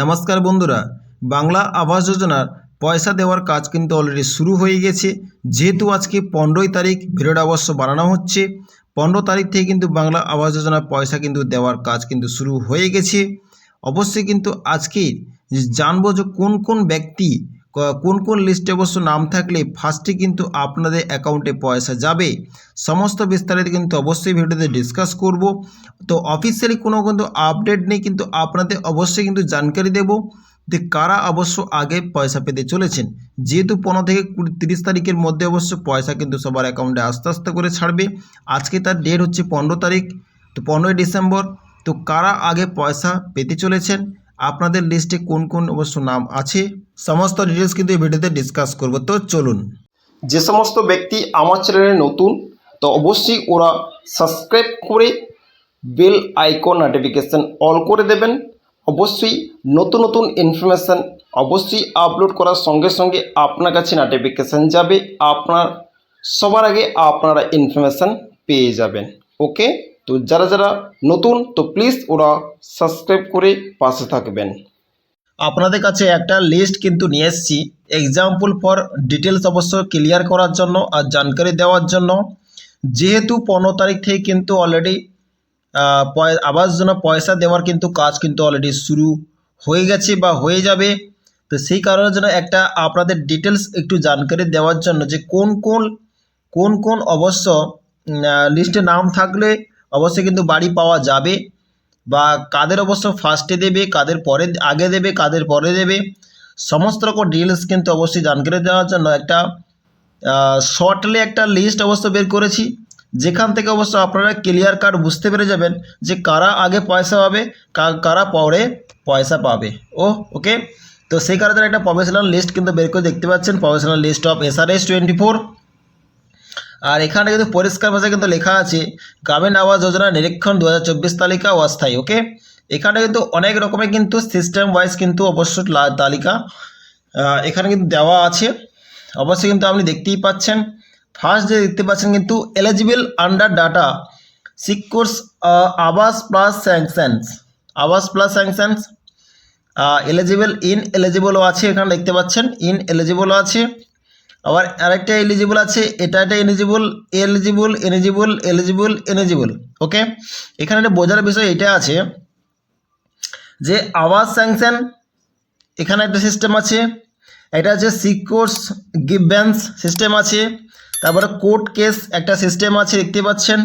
নমস্কার বন্ধুরা, বাংলা আবাস যোজনার পয়সা দেওয়ার কাজ কিন্তু অলরেডি শুরু হয়ে গেছে। যেহেতু আজকে পনেরোই তারিখ, ভিডিওটা অবশ্য বানানো হচ্ছে, পনেরো তারিখ থেকে কিন্তু বাংলা আবাস যোজনার পয়সা কিন্তু দেওয়ার কাজ কিন্তু শুরু হয়ে গেছে। অবশ্যই কিন্তু আজকে জানব যে কোন কোন ব্যক্তি কোন কোন লিস্টে অবশ্য নাম থাকলে ফার্স্টে কিন্তু আপনাদের অ্যাকাউন্টে পয়সা যাবে। সমস্ত বিস্তারিত কিন্তু অবশ্যই ভিডিওতে ডিসকাস করব। তো অফিসিয়ালি কোনো কিন্তু আপডেট নেই, কিন্তু আপনাদের অবশ্যই কিন্তু জানকারি দেব যে কারা অবশ্য আগে পয়সা পেতে চলেছেন। যেহেতু পনেরো থেকে কুড়ি, তিরিশ তারিখের মধ্যে অবশ্য পয়সা কিন্তু সবার অ্যাকাউন্টে আস্তে আস্তে করে ছাড়বে। আজকে তার ডেট হচ্ছে পনেরো তারিখ, তো পনেরোই ডিসেম্বর, তো কারা আগে পয়সা পেতে চলেছেন? আপনাদের লিস্টে কোন কোন অবশ্য নাম আছে? সমস্ত ডিটেলস কিন্তু এই ভিডিওতে ডিসকাস করব। তো চলুন। যে সমস্ত ব্যক্তি আমার চ্যানেলে নতুন, তো অবশ্যই ওরা সাবস্ক্রাইব করে বেল আইকন নোটিফিকেশান অল করে দেবেন। অবশ্যই নতুন নতুন ইনফরমেশান অবশ্যই আপলোড করার সঙ্গে সঙ্গে আপনার কাছে নোটিফিকেশান যাবে। আপনার, সবার আগে আপনারা ইনফরমেশান পেয়ে যাবেন। ওকে তো যারা যারা নতুন, তো প্লিজ ওরা সাবস্ক্রাইব করে পাশে থাকবেন। আপনাদের কাছে একটা লিস্ট কিন্তু নিয়ে এসেছি। এক্সাম্পল ফর ডিটেলস অবশ্য ক্লিয়ার করার জন্য আর জানকারি দেওয়ার জন্য। যেহেতু পনেরো তারিখ থেকে কিন্তু অলরেডি আবাস জন্য পয়সা দেওয়ার কিন্তু কাজ কিন্তু অলরেডি শুরু হয়ে গেছে বা হয়ে যাবে। তো সেই কারণের জন্য একটা আপনাদের ডিটেলস একটু জানকারি দেওয়ার জন্য যে কোন কোন কোন কোন অবশ্য লিস্টে নাম থাকলে অবশ্যই কিন্তু বাড়ি পাওয়া যাবে বা কাদের অবশ্য ফার্স্টে দেবে, কাদের পরে আগে দেবে, কাদের পরে দেবে, সমস্ত রকম ডিটেলস কিন্তু অবশ্যই জানকারি দেওয়ার জন্য একটা শর্টলি একটা লিস্ট অবশ্য বের করেছি। যেখান থেকে অবশ্য আপনারা ক্লিয়ার কাট বুঝতে পেরে যাবেন যে কারা আগে পয়সা পাবে কারা পরে পয়সা পাবে। ও ওকে তো সেই কারণে একটা প্রফেশনাল লিস্ট কিন্তু বের করে দেখতে পাচ্ছেন professional list of SRS twenty four আর এখানে কিন্তু পরিষ্কার ভাষায় কিন্তু লেখা আছে, গ্রামীণ আবাস যোজনা নিরীক্ষণ দু হাজার চব্বিশ তালিকা অস্থায়ী, ওকে? এখানে কিন্তু অনেক রকমের কিন্তু সিস্টেম ওয়াইজ কিন্তু অবশ্য তালিকা এখানে কিন্তু দেওয়া আছে। অবশ্যই কিন্তু আপনি দেখতেই পাচ্ছেন। ফার্স্ট যে দেখতে পাচ্ছেন কিন্তু eligible under data সিকিউরস Awas plus sanctions Awas plus sanctions eligible in এলিজিবলও আছে, এখানে দেখতে পাচ্ছেন ইন এলিজিবলও আছে। আবার আরেকটা এলিজিবল আছে, এটা একটা eligible eligible eligible eligible eligible okay এখানে একটা বোঝার বিষয় এটা আছে যে আওয়াজ স্যাংশন এখানে একটা সিস্টেম আছে, এটা আছে সিকোর্স গিভব্যান্স সিস্টেম আছে, তারপরে কোর্ট কেস একটা সিস্টেম আছে, দেখতে পাচ্ছেন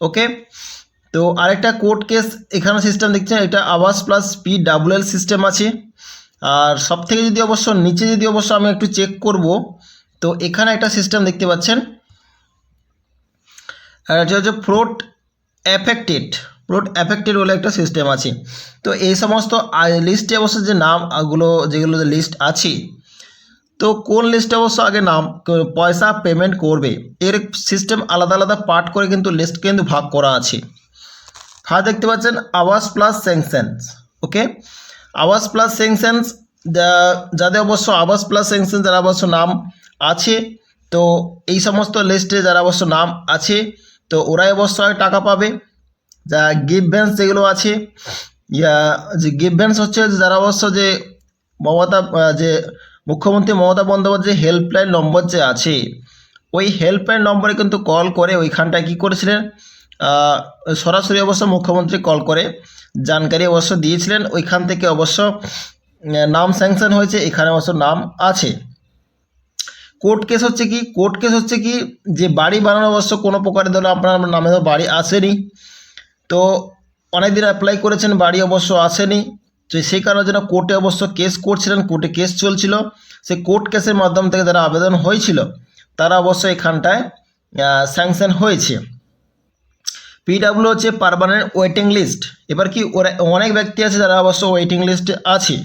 ওকে তো আরেকটা কোর্ট কেস এখানে সিস্টেম দেখছেন, এটা Awas plus P double L system আছে আর সব থেকে যদি অবশ্য নিচে যদি অবশ্য আমি একটু চেক করব, তো এখানে একটা সিস্টেম দেখতে পাচ্ছেন। আর এটা হচ্ছে ফ্লোট অ্যাফেক্টেড ফ্লোট অ্যাফেক্টেড বলে একটা সিস্টেম আছে। তো এই সমস্ত লিস্টে অবশ্য যে নামগুলো যেগুলো লিস্ট আছে, তো কোন লিস্টে অবশ্য আগে নাম পয়সা পেমেন্ট করবে? এর সিস্টেম আলাদা আলাদা পার্ট করে কিন্তু লিস্ট কিন্তু ভাগ করা আছে। ফার্স্ট দেখতে পাচ্ছেন, আওয়াজ প্লাস স্যাংশনস ওকে আওয়াজ প্লাস স্যাংশনস যাদের অবশ্য আওয়াজ প্লাস স্যাংশন যারা অবশ্য নাম আছে, তো এই সমস্ত লিস্টে যারা অবশ্য নাম আছে, তো ওরাই অবশ্যই টাকা পাবে। যা গিফট ভ্যান্স যেগুলো আছে, ইয়া, যে গিফট ভ্যান্স হচ্ছে যে, যারা অবশ্য যে মমতা যে মুখ্যমন্ত্রী মমতা বন্দ্যোপাধ্যায় হেল্পলাইন নম্বর যে আছে, ওই হেল্পলাইন নম্বরে কিন্তু কল করে, ওইখানটায় কী করেছিলেন? সরাসরি অবশ্য মুখ্যমন্ত্রী কল করে। জানকারি অবশ্য দিয়েছিলেন ওইখান থেকে অবশ্য নাম স্যাংশন হয়েছে। এখানে অবশ্য নাম আছে। কোর্ট কেস হচ্ছে কি? কোর্ট কেস হচ্ছে কি? যে বাড়ি বানানো অবশ্য কোনো প্রকারের ধরো আপনার নামে বাড়ি আসেনি। তো অনেক দিন অ্যাপ্লাই করেছেন, বাড়ি অবশ্য আসেনি। তো সেই কারণের জন্য কোর্টে অবশ্য কেস করছিলেন। কোর্টে কেস চলছিল। সেই কোর্ট কেসের মাধ্যম থেকে যারা আবেদন হয়েছিল, তারা অবশ্য এখানটায় স্যাংশন হয়েছে। পিডাব্লিউ হচ্ছে পারমানেন্ট ওয়েটিং লিস্ট এবার কি ওরা অনেক ব্যক্তি আছে যারা অবশ্য ওয়েটিং লিস্টে আছে।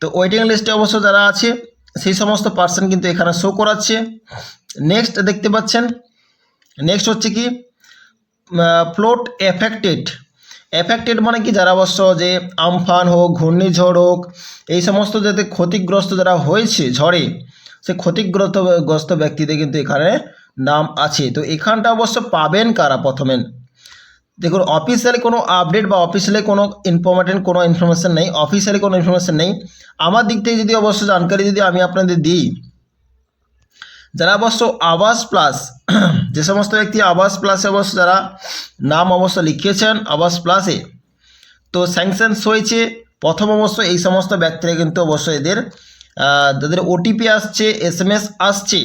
তো ওয়েটিং লিস্টে অবশ্য যারা আছে, সেই সমস্ত পার্সন কিন্তু এখানে শো করাচ্ছে। নেক্সট দেখতে পাচ্ছেন। নেক্সট হচ্ছে কি ফ্লোট এফেক্টেড এফেক্টেড মানে কি যারা অবশ্য যে আমফান হোক, ঘূর্ণিঝড় হোক, এই সমস্ত যাতে ক্ষতিগ্রস্ত যারা হয়েছে ঝড়ে, সে ক্ষতিগ্রস্ত গ্রস্ত ব্যক্তিদের কিন্তু এখানে নাম আছে। তো এখানটা অবশ্য পাবেন কারা প্রথমে? দেখুন অফিসিয়ালি কোনো আপডেট বা অফিসিয়ালি কোনো ইম্পর্টেন্ট কোনো ইনফরমেশান নেই। অফিসিয়ালি কোনো ইনফরমেশান নেই। আমার দিক থেকে যদি অবশ্য জানকারি যদি আমি আপনাদের দিই, যারা অবশ্য আবাস প্লাস যে সমস্ত ব্যক্তি আবাস প্লাসে অবশ্য যারা নাম অবশ্য লিখিয়েছেন আবাস প্লাসে তো স্যাংশনস হয়েছে। প্রথম অবশ্য এই সমস্ত ব্যক্তিরা কিন্তু অবশ্যই এদের যাদের ওটিপি আসছে এস আসছে।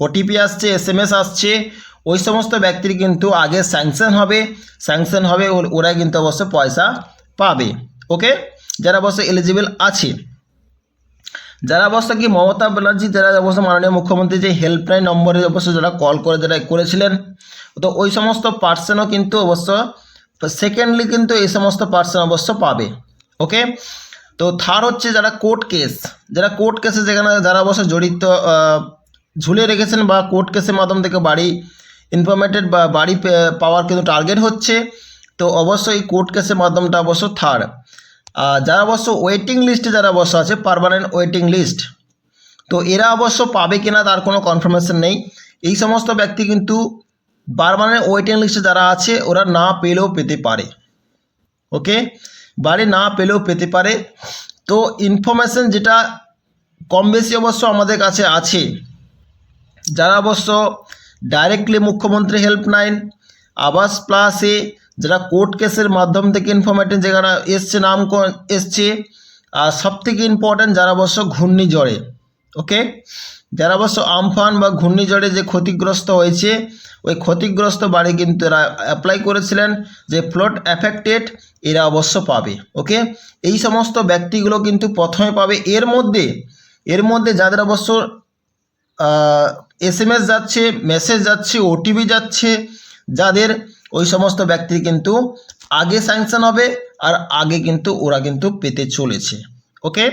ওটিপি আসছে এস এম এস আসছে, ওই সমস্ত ব্যক্তির কিন্তু আগে স্যাংশন হবে। স্যাংশন হবে ও- ওরা কিন্তু অবশ্য পয়সা পাবে। ওকে যারা অবশ্য এলিজিবল আছে। যারা অবশ্য কি মমতা ব্যানার্জি, যারা অবশ্য মাননীয় মুখ্যমন্ত্রী যে হেল্পলাইন নম্বরে অবশ্য যারা কল করে, যারা করেছিলেন, তো ওই সমস্ত পার্সনও কিন্তু অবশ্য সেকেন্ডলি কিন্তু এই সমস্ত পার্সন অবশ্য পাবে। ওকে তো থার্ড হচ্ছে যারা কোর্ট কেস যারা কোর্ট কেসে যেখানে যারা অবশ্য জড়িত ঝুলে রেখেছেন বা কোর্ট কেসের মাধ্যম থেকে বাড়ি ইনফরমেটেড বা বাড়ি পাওয়ার কিন্তু টার্গেট হচ্ছে। তো অবশ্যই কোর্ট কেসের মাধ্যমটা অবশ্য থার্ড আর যারা অবশ্য ওয়েটিং লিস্টে যারা অবশ্য আছে পারমানেন্ট ওয়েটিং লিস্ট তো এরা অবশ্য পাবে কিনা তার কোনো কনফার্মেশন নেই। এই সমস্ত ব্যক্তি কিন্তু পারমানেন্ট ওয়েটিং লিস্টে যারা আছে, ওরা না পেলেও পেতে পারে। ওকে? বাড়ি না পেলেও পেতে পারে। তো ইনফরমেশন যেটা কম বেশি অবশ্য আমাদের কাছে আছে যারা অবশ্য ডাইরেক্টলি মুখ্যমন্ত্রী হেল্পলাইন আবাস প্লাসে যারা কোর্ট কেসের মাধ্যম থেকে ইনফরমেটিভ যেখানে এসছে, নাম এসছে, আর সবথেকে ইম্পর্ট্যান্ট যারা অবশ্য ঘূর্ণিঝড়ে ওকে যারা অবশ্য আমফান বা ঘূর্ণিঝড়ে যে ক্ষতিগ্রস্ত হয়েছে, ওই ক্ষতিগ্রস্ত বাড়ি কিন্তু এরা অ্যাপ্লাই করেছিলেন, যে ফ্লোট অ্যাফেক্টেড এরা অবশ্য পাবে ওকে এই সমস্ত ব্যক্তিগুলো কিন্তু প্রথমে পাবে। এর মধ্যে এর মধ্যে যাদের অবশ্য এস এম এস যাচ্ছে মেসেজ যাচ্ছে ওটিপি যাচ্ছে, যাদের ওই সমস্ত ব্যক্তি কিন্তু আগে স্যাংশন হবে আর আগে কিন্তু ওরা কিন্তু পেতে চলেছে। ওকে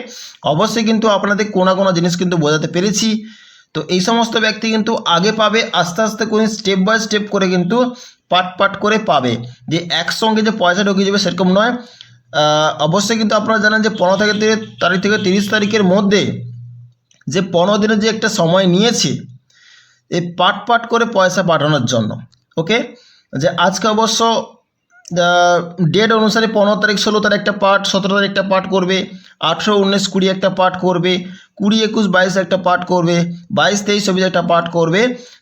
অবশ্যই কিন্তু আপনাদের কোনো কোনো জিনিস কিন্তু বোঝাতে পেরেছি। তো এই সমস্ত ব্যক্তি কিন্তু আগে পাবে, আস্তে আস্তে করে স্টেপ বাই স্টেপ করে কিন্তু পাট পাট করে পাবে। যে একসঙ্গে যে পয়সা ঢুকে যাবে সেরকম নয়। অবশ্যই কিন্তু আপনারা জানেন যে পনেরো থেকে তারিখ থেকে তিরিশ তারিখের মধ্যে যে পনেরো দিনের যে একটা সময় নিয়েছি, এই পাট পাট করে পয়সা পাঠানোর জন্য ওকে যে আজকে অবশ্য ডেট অনুসারে পনেরো তারিখ, ষোলো তারিখ একটা পার্ট সতেরো তারিখ একটা পার্ট করবে, আঠেরো, উনিশ, কুড়ি একটা পার্ট করবে, কুড়ি, একুশ, বাইশ একটা পার্ট করবে, বাইশ, তেইশ, চব্বিশ একটা পার্ট করবে,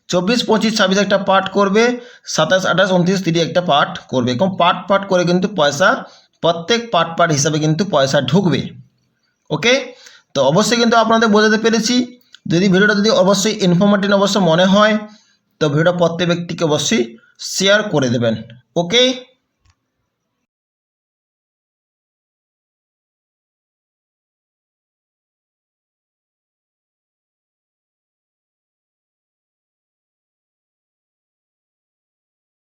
চব্বিশ, পঁচিশ, ছাব্বিশ একটা পার্ট করবে, সাতাশ, আঠাশ, উনত্রিশ, তিরিশ একটা পার্ট করবে এরকম পার্ট পার্ট করে কিন্তু পয়সা, প্রত্যেক পার্ট পার্ট হিসাবে কিন্তু পয়সা ঢুকবে ওকে তো অবশ্যই কিন্তু আপনাদের বোঝাতে পেরেছি। যদি ভিডিওটা যদি অবশ্যই ইনফরমেটিভ অবশ্য মনে হয়, তো ভিডিওটা প্রত্যেক ব্যক্তিকে অবশ্যই শেয়ার করে দেবেন। ওকে